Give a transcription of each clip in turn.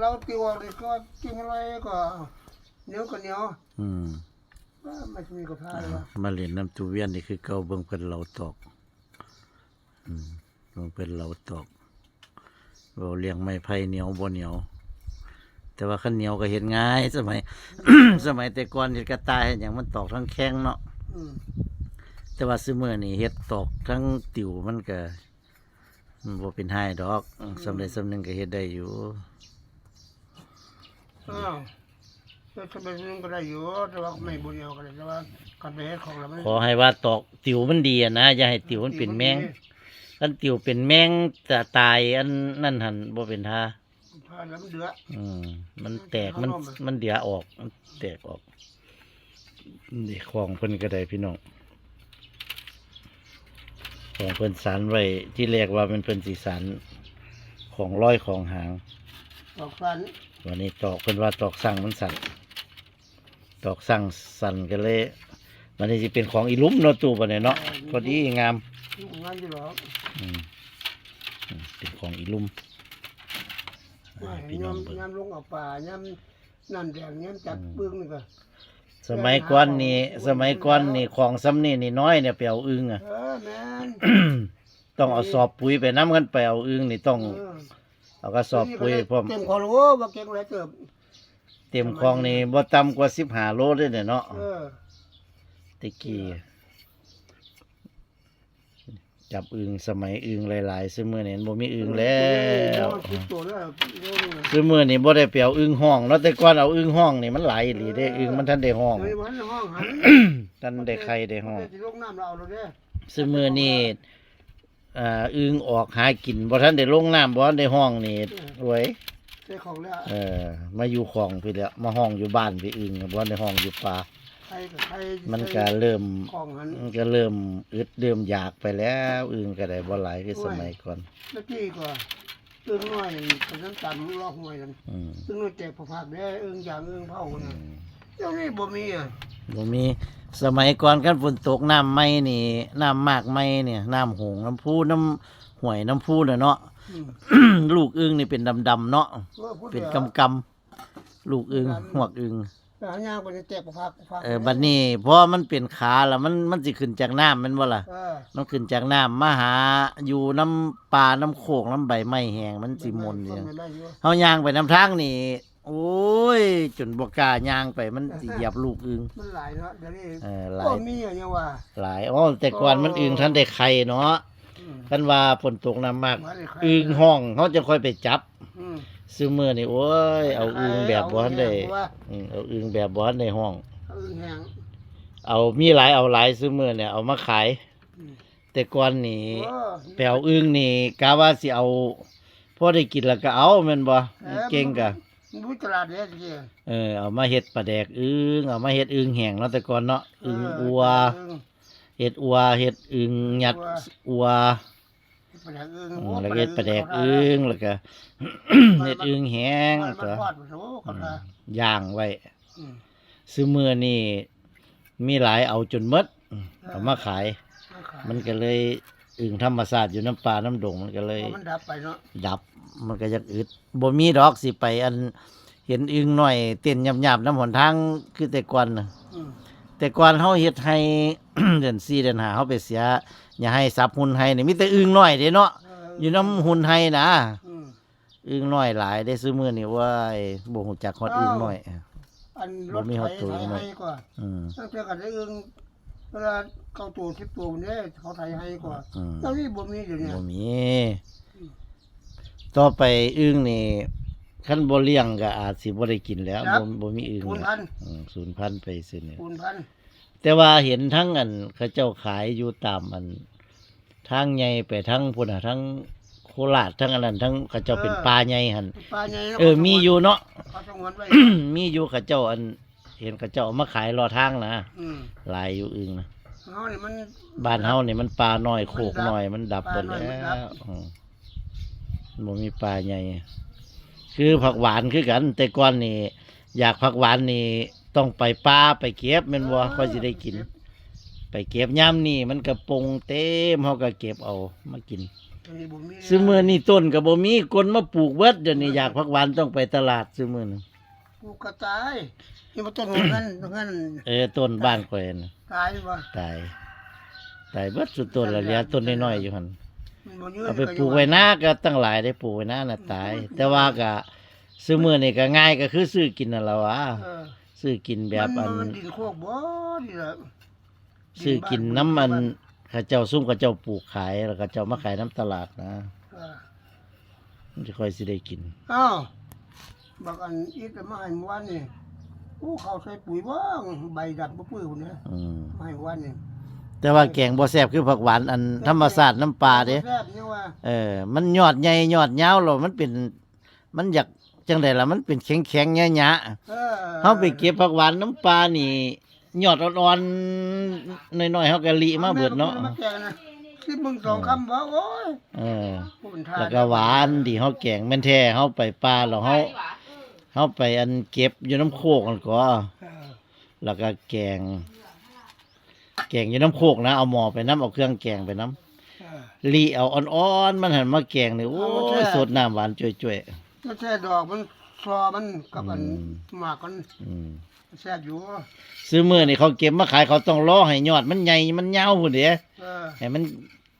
เราติวอะไรก็ติวอะไรก็เหนียวก็เหนียวอืมว่าไม่มีกับพาเลยวะมาเล่นน้ำตูเวียนนี่คือเก่าเบิ่งเพิ่นเราตอกอืมเบิ่งเพิ่นเราตอกเราเลี้ยงไม้ไผ่เหนียวบ่เหนียว แต่ว่าขันเหนียวก็เห็นง่าย สมัย สมัยแต่ก่อนเฮ็ดกระต่ายเฮ็ดหยังมันตอกทั้งแข้งเนาะอืมแต่ว่าซื้อมือนี่เฮ็ดตอกทั้งติวมันก็มันบ่เป็นไห้ดอกสำเร็จสำหนึงก็เฮ็ดได้อยู่ อ้าวจะทำไมนึงก็ได้อยู่แต่ว่าไม่บุญเดียวกันเลยแต่ว่าการไปเฮ็ดของเรามันขอให้ว่าตอกติวมันดีอะนะอย่าให้ติวมันเป็นแมงอันติวเป็นแมงจะตายอันนั่นหันบ่เป็นท่าพาแล้วมันเดือดอืมมันแตกมันมันเดียออกมันแตกออกนี่ของเพิ่นก็ได้พี่น้องของเพิ่นสารไว้ที่แรกว่ามันเพิ่นสีสารของร้อยของหางดอกฟัน วันนี้ตอกเพิ่นว่าตอกสั่งมันสั่นตอกสั่งสั่นกันเลยวันนี้จะเป็นของอีหลุมเนาะตู้ปะเนี่ยเนาะพอดีงามงานอยู่หรอกอืมอืมเป็นของอีหลุมให้พี่น้ยาองมเบิ่งยามลงเอาป่ายามนั่นแดงยามจับปึ้งนี่ก็สมัยก่อนนี่สมัยก่อนนี่ของซ้ำนี่นี่น้อยเนี่ยไปเอาอึงอะเออแม่นต้องเอาสอบปุ๋ยไปน้ำกันไปเอาอึงนี่ต้อง เออเอากระสอบปุ๋ยพร้อมเต็มคอรู้ว่าเก่งเลยเติบเต็มคลองนี่บ่ต่ำกว่าสิบห้าโลเลยเนี่ยเนาะเออตะกี้จับอึงสมัยอึงหลายๆซื้อมือนี่บ่มีอึงแล้วคิดตัวแล้วเดี๋ยวนี้ซื้อมือนี่บ่ได้ไปเอาอึงห้องเนาะแต่ก่อนเอาอึงห้องนี่มันหลายอีหลีเด้อึงมันทันได้ห้องเฮ้ยมันห้องหันทันได้ไข่ได้ห้องสิลงน้ำเราเอาเลยเด้อซื้อมือนี่ อ่าอึงออกหากินบ่ทันได้ลงน้ำบ่ทันได้ห้องนี่รวยใส่ของแล้วเออ มาอยู่ของพี่แล้วมาห้องอยู่บ้านพี่อึงบ่ทันได้ห้องอยู่ป่าใครกับใครมันก็เริ่ม ของหันมันก็เริ่มอึดเริ่มอยากไปแล้วอึงก็ได้บ่หลายคือสมัยก่อน เมื่อกี้ก็ตึงน้อยเป็นน้ำตาลลอกหวยกันอืมตึงน้อยแจกผักๆได้เอิงอย่างเอิงเผาน่ะเดี๋ยวนี้บ่มีอะบ่มี สมัยก่อนกันฝนตกน้ำไหม่นี่น้ำมากไหม่เนี่ยน้ำหงน้ำพูน้ำห่วยน้ำพูน่ะเนาะอืมลูกอึงนี่เป็นดำๆเนาะว่าพูดเป็นดี๋ยวกำกำๆลูกอึงหวกอึงไปหาย่างไปแจกผักๆเออบัดนี้พอมันเป็นขาแล้วมันมันสิขึ้นจากน้ำแมันบ่ล่ะเออมันขึ้นจากน้ำมาหาอยู่น้ำปลาน้ำโขกน้ำใบไม้แห้งมันสิมนเนี่ยไม่ได้อยู่เฮาย่างไปน้ำทางนี่ โอ้ย จนบ่กล้าย่างไปมันสิเหยียบลูกอึงมันหลายเนาะเดี๋ยวนี้เออหลาก็ยมีอะยังว่า หลายอ๋อแต่ก่อนมันอึงทันได้ไข่เนาะอืมคันว่าฝนตกน้ำมากมาได้ใครอึงห้องเขาจะค่อยไปจับ อืมซื้อมือนี่โอ้ยเอาอึงแบบบ่ทันได้เอาว่าอืมเอาอึงแบบบ่ทันได้ห้อง เอาอึงแห้ง เอามีหลายเอาหลายซื้อมือเนี่ยเอามาขาย อืม แต่ก่อนนี่เออไปเอาอึงนี่กะว่าสิเอาพอได้กินแล้วก็เอาแม่นบ่เก่งกะ มันรู้ตลาดเด้อสิเออเอามาเฮ็ดปลาแดกอึงเอามาเฮ็ดอึงแห้งเนาะแต่ก่อนเนาะอึงอัวเฮ็ดอัวเฮ็ดอึงยัดอัวปลาแดกอึงอืมแล้วก็เฮ็ดปลาแดกอึงแล้วก็เฮ็ดอึงแห้งมัแล้วนก็ทอดโอ้ก็ได้ย่างไว้อืมซื้อมือนี่มีหลายเอาจนหมดเอามาขาย มันขายมันก็เลย อึงธรรมชาติอยู่น้ำปลาน้ำดงมันก็เลยพอมันดับไปเนาะดับมันก็ยังอึดบ่มีดอกสิไป อันเห็นอึงหน่อยเต้นหยาบๆน้ำหนทางคือแต่ก่อนน่ะอืมแต่ก่อนเฮาเฮ็ดให้ เดือน4เดือน5เฮาไปเสีย อย่าให้สับหุ่นให้นี่มีแต่อึงน้อยเด้เนาะเอยู่น้ำหุ่นให้นะอืมอึงน้อยหลายได้ซื้อมือนี่ว่าไอ้บ่ฮู้จักฮอดอึงน้อย อันรบ่ถมีไถฮอดตัวไถไหมให้กว่าอืมตั้งแต่กันได้อึง เวลาเก้าตัวสิบตัวเนี่ยเขาไถให้กว่าอืมตอนนี้บ่มีอยู่เนี่ยบ่มีต่อไปอึงนี่คันบ่เลี้ยงก็อาจสิบ่ได้กินแล้วบ่บ่มีอึงคูณแล้วพันอืมสูญพันธุ์ไปซื่อนี่คูณพันแต่ว่าเห็นทั้งอันเขาเจ้าขายอยู่ตามอันทางใหญ่ไปทั้งพุ่นน่ะทั้งโคราชทั้งอันนั้นทั้งเขาเจ้าเป็นปลาใหญ่หั่นปลาใหญ่นะเออมีอยู่เนาะ เขาต้องวนไว้ มีอยู่เขาเจ้าอัน เห็นเขาเจ้าเอามาขายรอทางนะอืมหลายอยู่อึงนะเฮานี่มัน บ้านเฮานี่มันปลาน้อยโขกน้อยมันดับปหมลาดน้อยแล้มันดับ วอืมบ่มีปลาใหญ่ คือผักหวานคือกัน แต่ก่อนนี่ อยากผักหวานนี่ ต้องไปป่าไปเก็บแม่นบ่ค่อยสิได้กิน ไปเก็บย่ํนี่มันกระปงเต็มเฮาก็เก็บเอามากินอันนี้บ่มีแล้วซื้อมือนี่ต้นก็บ่มีคนมาปลูกเบิดเดี๋ยวนี้อยากผักหวานต้องไปตลาดซื้อมือนึง กูกระตายนี่มาต้นหัวกันตรงนั้นเออต้นบ้านข่อยน่ะตายบ่ตายตายเบิดสุดต้นและเหลือต้นน้อยๆอยู่หั่นมันบ่ยืนเอาไปปลูกไว้หน้าก็ตั้งหลายได้ปลูกไว้หน้าน่ะตาย แต่ว่าก็ซื้อมือนี่ก็ง่ายก็คือซื้อกินนั่นแหละวะเออซื้อกินแบบอัน มันดินโคกบ่ดีละซื้อกินน้ำมันเข้าเจ้าซุ่มเข้าเจ้าปลูกขายแล้วก็เจ้ามาขายน้ำตลาดนะเออมันจะค่อยสิได้กิน อ้าว บักอันอีกแต่มาให้เมื่อวานนี่อู้เขาใส่ปุ๋ยบ้างใบดำบ่ปุ๋ยพุ่นเนี่ยอืมมาให้เมื่อวานนี่แต่ว่าแกงบ่แซ่บคือผักหวานอันธรรมชาติน้ำปลาเด้แซ่บเนี่ยว่าเออ มันยอดใหญ่ยอดยาวแล้วมันเป็น มันอยากจังไดล่ะมันเป็นแข็งแข็งๆหยะเออๆเฮาไปเก็บผักหวานน้ำปลานี่ยอดอ่อนๆน้อยๆเฮาก็ลิมาเบิดเนาะมาแกงนะคิดมึงสองคำว่าโอ้ยเออ ผู้เป็นทาสแล้วก็หวานดีเฮาแกงแม่นแท้เฮาไปปลาแล้วเฮา เฮาไปอันเก็บอยู่น้ำโคกนั่นก็เออแล้วก็แกง แกงอยู่น้ำโคกนะเอาหม้อไปน้ำเอาเครื่องแกงไปน้เออำลีเอาอ่อนๆมันหันมาแกงนี่โอ้เอายแท้สดน้ำหวานจ่วยก็แช่ดอกมันซอมันกับอันอืมหมากมันๆอืมแซ่บอยู่ซื้อมือนี่เขาเก็บมาขายเขาต้องรอให้ยอดมันใหญ่มันยาวพุ่นเด้เออให้มัน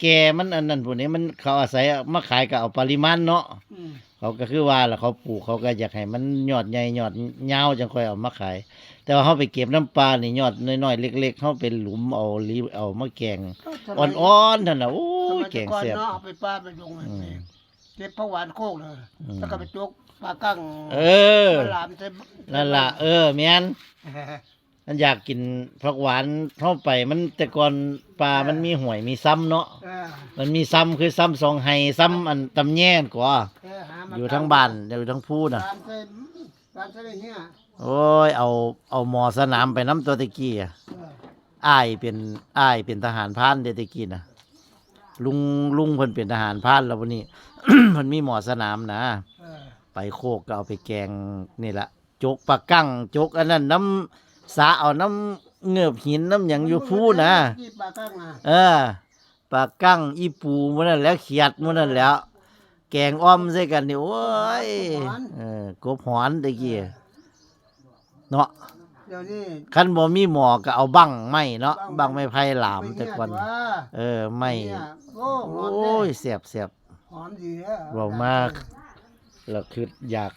แก่มันอันนั้นพุ่นนี้มันเขาอาศัยมาขายก็เอาปริมาณเนาะอืม เขาก็คือว่าล่ะเขาปลูกเขาก็อยากให้มันยอดใหญ่ยอดยาวจังค่อยเอามาขาย แต่ว่าเขาไปเก็บน้ำปลานี่ยอดน้อยๆเล็ก ๆเขาเป็นหลุมเอาลีเอามาแกงก็สมัยอ่อนๆนั่นน่ะโอ้สยมัยแกงก่อนแซ่บเนาะเอาไปป้าไปลงเลยอืมเก็บผักหวานโคกเลย อืม แล้วก็ไปจกปลากั้งเออ ปลาหลามใส่นั่นล่ะเออแม่น มันอยากกินผักหวานเข้าไปมันแต่ก่อนปลา มันมีหวยมีซ้ำเนาะ เออมันมีซ้ำคือซ้ำสองไห้ซ้ำอันตำแย่นกว่า เอ อหามาอยู่ทั้งบ้านอยู่ทั้งพูน่ะตามใส่ตามใส่เฮียโอ้ย เอาเอาหมอสนามไปน้ำตัวตะกี้อะเอออ้ายเป็นอ้ายเป็นทหารพรานเดยวแตะกี้นะลุงลุงเพิ่นเป็นทหารพรานแล้ววันนี้ เพิ่นมีหมอสนามนะ เออไปโคกก็เอาไปแกงนี่ละจกปลากั้งจกอันนั้นน้ำสาเอาน้ำเงือบหินน้ำหยังอยู่พูนะ ที่ปลากั้งนะเออปลากั้งอีปูมันนั่นแหล้วเขียดมันนั่นแหล้ว แกงอ้อมใส่กันนี่โอ้ยเออกบหอนตะกี้เนาะเดี๋ยวนี้คันบ่มีหมอก็เอาบังไม้เนาะบังไม้ไผ่หลามไปแต่เฮียก่อนว่าเออไม่เนี่ยโอ้หโออมเด้้ยเสียบเสียบหอมดีอะเว้ามากแล้วคืออยาก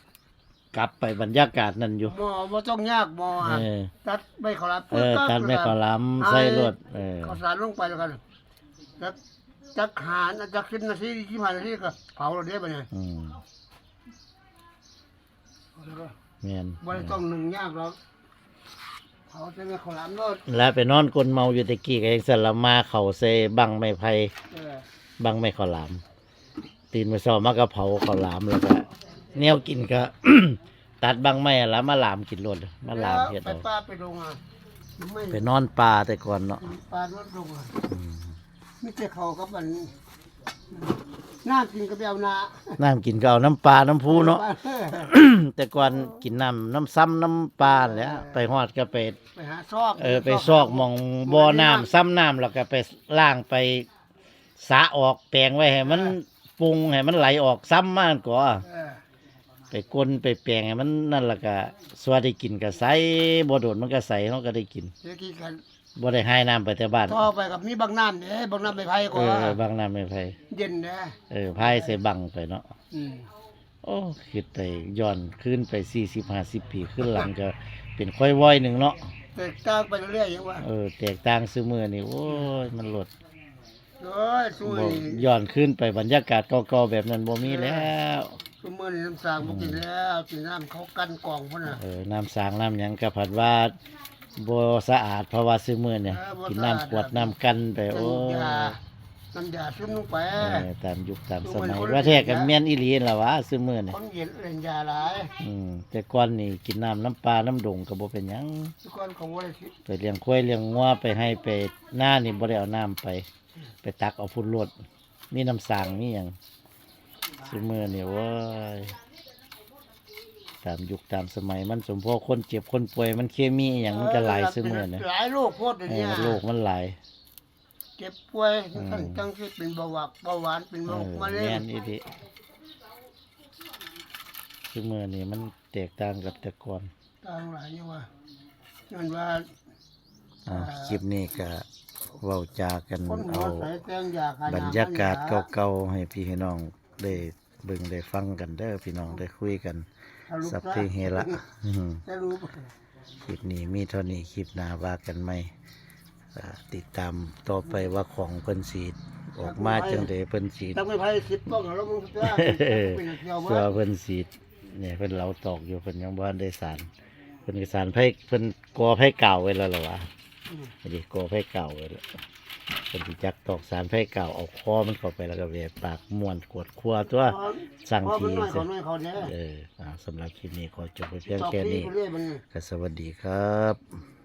กลับไปบรรยากาศนั่นอยู่หมอบ่ต้องยากหมอเออะอตัดใบขอรับเออตัดไม่ขอล้ำใส่รถเออข้าวสารลงไปแล้วกันจัก จักหารจักสิบนาทีที่ผ่านนาทีก็เผาเราได้ปะเนี่ยอืมแล้วก็แม่นบ่ได้ต้องหนึ่งยากหรอกเผาจะไม่ขอรับรถแล้วไปนอนกลนเมาอยู่ตะกี้ก็ยังสละมาเขาใส่บังไม้ไผ่เออบังไม้ขอลามตีนมาซ้อมมากระเผาขอลามแล้วก็แนวกินก็ ตัดบังไม้อะแล้วมาลามกินรถมาลามเฮ็ดไปเอาป้าไปลงอะไม่ไปนอนป่าแต่ก่อนเนาะปลารถลงอะอืม ไม่ใช่เขากับมันน้ำกินกับเบลนาน้ำกินก็เอาน้ำปลา น้ำพูเนาะเออแต่ก่อนกินน้ำน้ำซ้ำน้ำปลาแหล้วไปฮอดก็ไปไปหาซอกเออไปซอกหมองบ่อน้ำซ้ำน้ำแล้วก็ไปล้างไปสระออกแปลงไว้ให้มันปรุงให้มันไหลออกซ้ำมากกว่าเออไปกลนไปแปลงให้มันนั่นและก็สวัสดีกินก็ใสบ่โดดมันก็ใสเนาะก็ได้กิน เดี๋ยวกินกัน บ่ได้ให้น้ำไปแต่บ้านต่อไปกับมีบางน้ำเนี่ยบางน้ำไปไผ่เอก่อนอบางน้ำไม่ไผเย็นนะเออพายใส่บังไปเนาะอืมโอ้คิดไปย้อนขึ้นไป40 50ปีขึ้นหลังก็เป็นค่อยว้อยหนึงเนาะแตกต่างไปเรื่อยๆอย่างว่าเออแตกต่างซื้อมือนี่โอ้ยมันลดโอ้ยสู้บ่นี่ย้อนขึ้นไปบรรยากาศเก่าๆแบบนั้นบ่มีแล้วสู้มือนี่น้ำสางบ่กินแล้วกินน้ำเขากันกล่องพุ่นน่ะเออน้ำสางน้ำหยังก็ผัดว่า บ่สะอาดเพราะว่าซื้อมือเนี่ยเออบ่กินสะอาด น้ำขวดน้ำกันไปโอ้น้ำยยาน้ำยาซึมลงไป เออตามยุคตามสมัยดูมันคนละว่าแท้กันแบบนะแม่นอีหลีนั่นล่ะวะซื้อมือเนี่ยคนเย็นเล่นยาหลายอืมแต่ก่อนนี่กินน้ำน้ำปลาน้ำดงก็บ่เป็นหยัง ทุกคนเขาว่าสิไปเลี้ยงควายเลี้ยงงัวไปให้ไปหน้านี่บ่ได้เอาน้ำไป ไปตักเอาพุ่นรดมีน้ำสางมีหยังซื้อมือนี่โว้ย ตามยุคตามสมัยมันสมพอคนเจ็บคนป่วยมันเคมีอหย่างมันก็หลายซื้อมือเนี่ยหลายโรคโคตรเดี๋ยวเอนี้อโลกมันหลายเจ็บป่วยท่านจังสิเป็นเบาหวานเบาหวานเป็นเอโรคอมะเร็แม่งนอีดิคือมือนี่มันแตกต่างกับแต่ก่อนต่างหลายอยู่ว่าย้อนว่าอ่าคลิปนี้ก็เว้าจากันคนหัเอาวใส่แตงยาขนาดบรรยากาศเก่าๆให้พี่ให้น้องได้ เบิ่งได้ฟังกันเด้อพี่น้องได้คุยกัน สัพเพเหระอืมจะรู้คลิปนี้มีเท่านี้คลิปหน้าว่ากันไหมอ่าติดตามต่อไปว่าของเพิ่นสีออกมาจังไดเพิ่นสีตั้งไม่ไพ่สิบป้องแล้วมึงจะเป็นเกี่ยวเพื่อว่าเพิ่นสีเนี่ยเพิ่นเหลาตอกอยู่เพิ่นยังบ่ทันได้สารเพิ่นก็สารไผเพิ่นกอไผเก่าไว้แล้วล่ะวะ นี่กอไผเก่าไว้แล้วเพิ่นสิจักตอกสารไผเก่าเอาคอมันเข้าไปแล้วก็แหวกปากม้วนกวดครัวตัวสั่งพอทีเป็นน้อยเสร็เขาจน้อยเขาเนี่ยเอออ่าสำหรับคลิปนี้ขอจบไปเพียงตอกแค่ที่นี้เขาเรียกมันก็สวัสดีครับ